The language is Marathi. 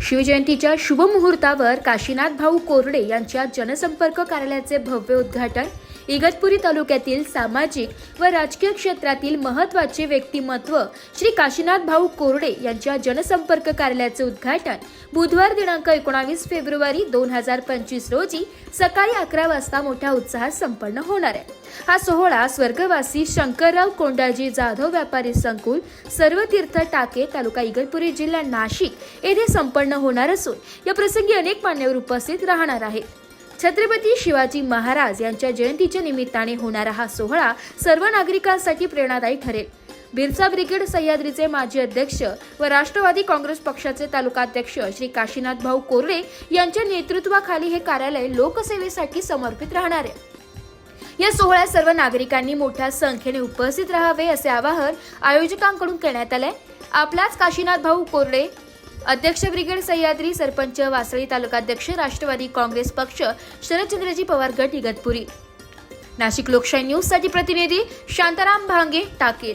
शिवजयंतीच्या शुभमुहूर्तावर काशीनाथ भाऊ कोरडे यांच्या जनसंपर्क कार्यालयाचे भव्य उद्घाटन इगतपुरी तालुक्यातील सामाजिक व राजकीय क्षेत्रातील महत्त्वाचे व्यक्तिमत्व श्री काशीनाथ भाऊ कोरडे यांच्या जनसंपर्क कार्यालयाचे उद्घाटन बुधवार दिनांक एकोणावीस फेब्रुवारी दोन हजार पंचवीस रोजी सकाळी अकरा वाजता मोठ्या उत्साहात संपन्न होणार आहे. हा सोहळा स्वर्गवासी शंकरराव कोंडाजी जाधव व्यापारी संकुल सर्व तीर्थ टाके तालुका इगतपुरी जिल्हा नाशिक येथे संपन्न होणार असून या प्रसंगी अनेक मान्यवर उपस्थित राहणार आहेत. छत्रपती शिवाजी महाराज यांच्या जयंतीच्या निमित्ताने होणारा हा सोहळा सर्व नागरिकांसाठी प्रेरणादायी ठरेल. बिरसा ब्रिगेड सह्याद्रीचे माजी अध्यक्ष व राष्ट्रवादी काँग्रेस पक्षाचे तालुकाध्यक्ष श्री काशीनाथ भाऊ कोरडे यांच्या नेतृत्वाखाली हे कार्यालय लोकसेवेसाठी समर्पित राहणार आहे. या सोहळ्यात सर्व नागरिकांनी मोठ्या संख्येने उपस्थित राहावे असे आवाहन आयोजकांकडून करण्यात आले आपलाच काशीनाथ भाऊ कोरडे अध्यक्ष ब्रिगेड सह्याद्री सरपंच वासळी तालुकाध्यक्ष राष्ट्रवादी काँग्रेस पक्ष शरदचंद्रजी पवार गट इगतपुरी. नाशिक लोकशाही न्यूजसाठी प्रतिनिधी शांताराम भांगे टाकेत.